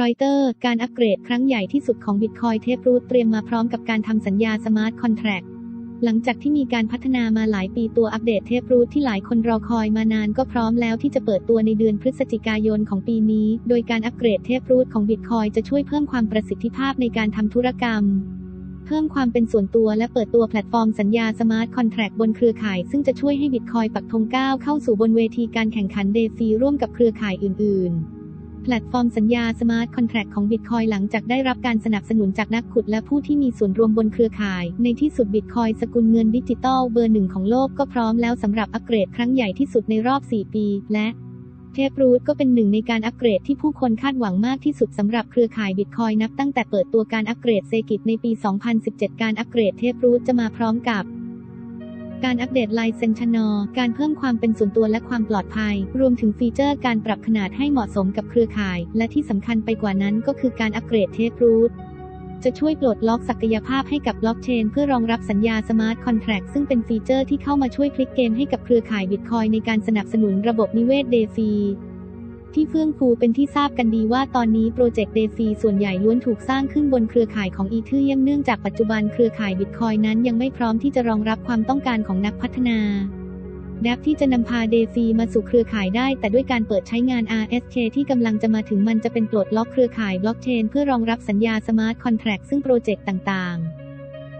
รอยเตอร์ การอัปเกรดครั้งใหญ่ที่สุดของ Bitcoin เทปรูทเตรียมมาพร้อมกับการทำสัญญาสมาร์ทคอนแท็กหลังจากที่มีการพัฒนามาหลายปีตัวอัปเดตเทปรูทที่หลายคนรอคอยมานานก็พร้อมแล้วที่จะเปิดตัวในเดือนพฤศจิกายนของปีนี้ โดยการอัปเกรดเทปรูทของ Bitcoin จะช่วยเพิ่มความประสิทธิภาพในการทำธุรกรรม เพิ่มความเป็นส่วนตัวและเปิดตัวแพลตฟอร์มสัญญาสมาร์ทคอนแท็กบนเครือข่าย ซึ่งจะช่วยให้บิตคอยปักธงก้าวเข้าสู่บนเวทีการแข่งขันเดฟีร่วมกับเครือข่ายอื่น ๆ แพลตฟอร์มสัญญาสมาร์ทคอนแท็กของ Bitcoin หลังจากได้รับการสนับสนุนจากนักขุดและผู้ที่มีส่วนรวมบนเครือข่าย ในที่สุด Bitcoin สกุลเงินดิจิตอลเบอร์หนึ่งของโลกก็พร้อมแล้วสำหรับอัปเกรดครั้งใหญ่ที่สุดในรอบ 4 ปี และเทปรูทก็เป็นหนึ่งในการอัปเกรดที่ผู้คนคาดหวังมากที่สุดสำหรับเครือข่ายบิตคอยนับตั้งแต่เปิดตัวการอัปเกรดเซกิตในปี 2017 การอัปเกรดเทปรูทจะมาพร้อมกับ การอัปเดตไลเซนชนอ การเพิ่มความเป็นส่วนตัวและความปลอดภัย รวมถึงฟีเจอร์การปรับขนาดให้เหมาะสมกับเครือข่าย และที่สำคัญไปกว่านั้นก็คือการอัปเกรดเทปรูทจะช่วยปลดล็อกศักยภาพให้กับบล็อกเชน เพื่อรองรับสัญญาสมาร์ทคอนแท็กซึ่งเป็นฟีเจอร์ที่เข้ามาช่วยพลิกเกมให้กับเครือข่ายบิตคอยในการสนับสนุนระบบนิเวศเดฟี ที่เฟื่องฟูเป็นที่ทราบกันดีว่าตอนนี้โปรเจกต์เดฟีส่วนใหญ่ล้วนถูกสร้างขึ้นบนเครือข่ายของอีเทเรียมเนื่องจากปัจจุบันเครือข่ายบิตคอยนั้นยังไม่พร้อมที่จะรองรับความต้องการของนักพัฒนาแดปที่จะนำพาเดฟีมาสู่เครือข่ายได้ แต่ด้วยการเปิดใช้งาน RSK ที่กำลังจะมาถึงมันจะเป็นปลดล็อกเครือข่ายบล็อกเชนเพื่อรองรับสัญญาสมาร์ทคอนแท็กซึ่งโปรเจกต์ต่างๆ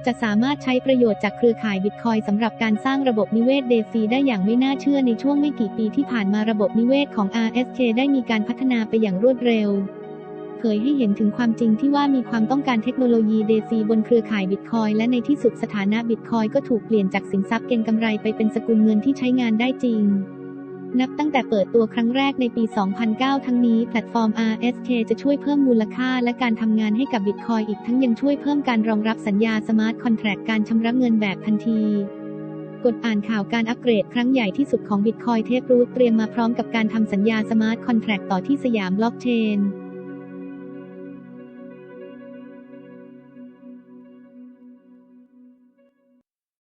จะสามารถใช้ประโยชน์จากเครือข่ายบิตคอยสำหรับการสร้างระบบนิเวศเดฟีได้อย่างไม่น่าเชื่อในช่วงไม่กี่ปีที่ผ่านมาระบบนิเวศของ RSK ได้มีการพัฒนาไปอย่างรวดเร็วเผยให้เห็นถึงความจริงที่ว่ามีความต้องการเทคโนโลยีเดฟีบนเครือข่ายบิตคอยและในที่สุดสถานะบิตคอยก็ถูกเปลี่ยนจากสินทรัพย์เก็งกำไรไปเป็นสกุลเงินที่ใช้งานได้จริง นับตั้งแต่เปิดตัวครั้งแรกในปี 2009 ทั้งนี้แพลตฟอร์ม RSK จะช่วยเพิ่มมูลค่าและการทำงานให้กับบิตคอยอีกทั้งยังช่วยเพิ่มการรองรับสัญญาสมาร์ทคอนแทรคการชำระเงินแบบทันทีกดอ่านข่าวการอัปเกรดครั้งใหญ่ที่สุดของบิตคอยเทปรูทเตรียมมาพร้อมกับการทำสัญญาสมาร์ทคอนแทรคต่อที่สยามบล็อกเชน